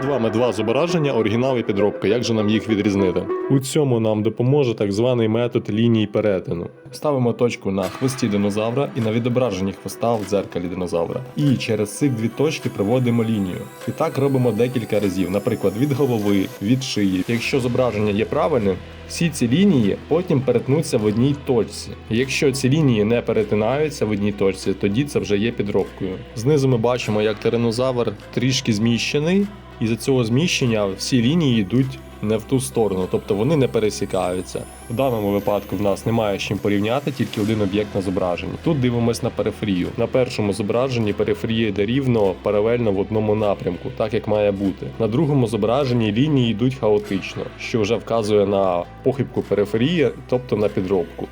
Перед вами два зображення, оригінал і підробка. Як же нам їх відрізнити? У цьому нам допоможе так званий метод лінії перетину. Ставимо точку на хвості динозавра і на відображенні хвоста в дзеркалі динозавра. І через цих дві точки проводимо лінію. І так робимо декілька разів, наприклад, від голови, від шиї. Якщо зображення є правильним, всі ці лінії потім перетнуться в одній точці. Якщо ці лінії не перетинаються в одній точці, тоді це вже є підробкою. Знизу ми бачимо, як тиранозавр трішки зміщений, і за цього зміщення всі лінії йдуть не в ту сторону, тобто вони не пересікаються. В даному випадку в нас немає з чим порівняти, тільки один об'єкт на зображенні. Тут дивимось на периферію. На першому зображенні периферія йде рівно паралельно в одному напрямку, так як має бути. На другому зображенні лінії йдуть хаотично, що вже вказує на похибку периферії, тобто на підробку.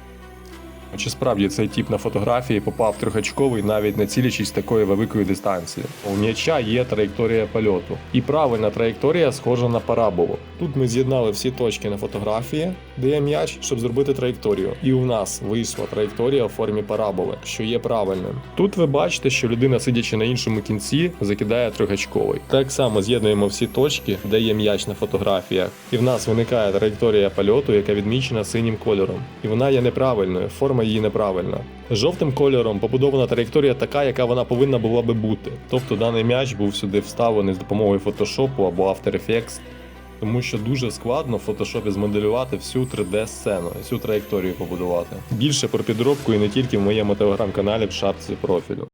Чи справді цей тип на фотографії попав трьохочковий, навіть не цілячись такої великої дистанції? У м'яча є траєкторія польоту, і правильна траєкторія схожа на параболу. Тут ми з'єднали всі точки на фотографії, де є м'яч, щоб зробити траєкторію. І у нас вийшла траєкторія у формі параболи, що є правильним. Тут ви бачите, що людина, сидячи на іншому кінці, закидає трьохочковий. Так само з'єднуємо всі точки, де є м'яч на фотографіях, і в нас виникає траєкторія польоту, яка відмічена синім кольором. І вона є неправильною, форма її неправильно. Жовтим кольором побудована траєкторія така, яка вона повинна була би бути. Тобто даний м'яч був сюди вставлений з допомогою фотошопу або After Effects, тому що дуже складно в фотошопі змоделювати всю 3D-сцену, всю траєкторію побудувати. Більше про підробку і не тільки в моєму телеграм-каналі в шапці профілю.